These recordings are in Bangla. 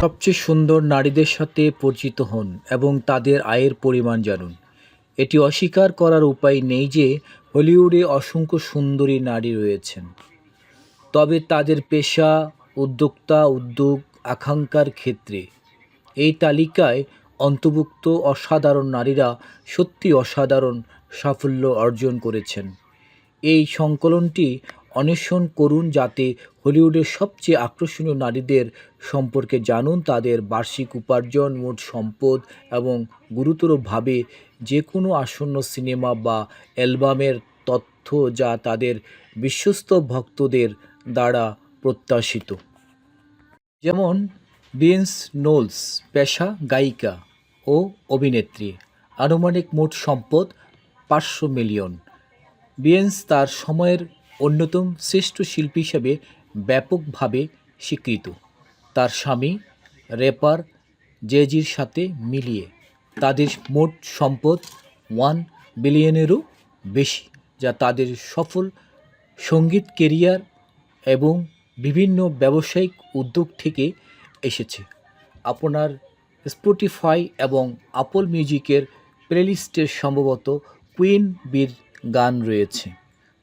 সবচেয়ে সুন্দর নারীদের সাথে পরিচিত হন এবং তাদের আয়ের পরিমাণ জানুন। এটি অস্বীকার করার উপায় নেই যে হলিউডে অসংখ্য সুন্দরী নারী রয়েছেন। তবে তাদের পেশা, উদ্যোক্তা, উদ্যোগ, আকাঙ্ক্ষার ক্ষেত্রে এই তালিকায় অন্তর্ভুক্ত অসাধারণ নারীরা সত্যি অসাধারণ সাফল্য অর্জন করেছেন। এই সংকলনটি অন্বেষণ করুন যাতে হলিউডের সবচেয়ে আকর্ষণীয় নারীদের সম্পর্কে জানুন তাদের বার্ষিক উপার্জন, মোট সম্পদ এবং গুরুতরভাবে যে কোনো আসন্ন সিনেমা বা অ্যালবামের তথ্য যা তাদের বিশ্বস্ত ভক্তদের দ্বারা প্রত্যাশিত। যেমন বিন্স নোলস, পেশা গায়িকা ও অভিনেত্রী। আনুমানিক মোট সম্পদ পাঁচশো মিলিয়ন। বিয়েন্স তার সময়ের অন্যতম শ্রেষ্ঠ শিল্পী হিসাবে ব্যাপকভাবে স্বীকৃত। তার স্বামী রেপার জেজির সাথে মিলিয়ে তাদের মোট সম্পদ ওয়ান বিলিয়নেরও বেশি, যা তাদের সফল সংগীত কেরিয়ার এবং বিভিন্ন ব্যবসায়িক উদ্যোগ থেকে এসেছে। আপনার স্পটিফাই এবং আপল মিউজিকের প্লেলিস্টে সম্ভবত কুইন বির গান রয়েছে।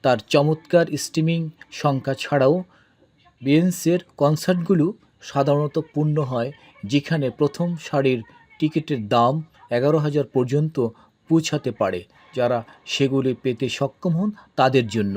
তার চমৎকার স্ট্রিমিং সংখ্যা ছাড়াও বিএনসের কনসার্টগুলো সাধারণত পূর্ণ হয়, যেখানে প্রথম সারির টিকিটের দাম এগারো হাজার পর্যন্ত পৌঁছাতে পারে। যারা সেগুলি পেতে সক্ষম হন তাদের জন্য।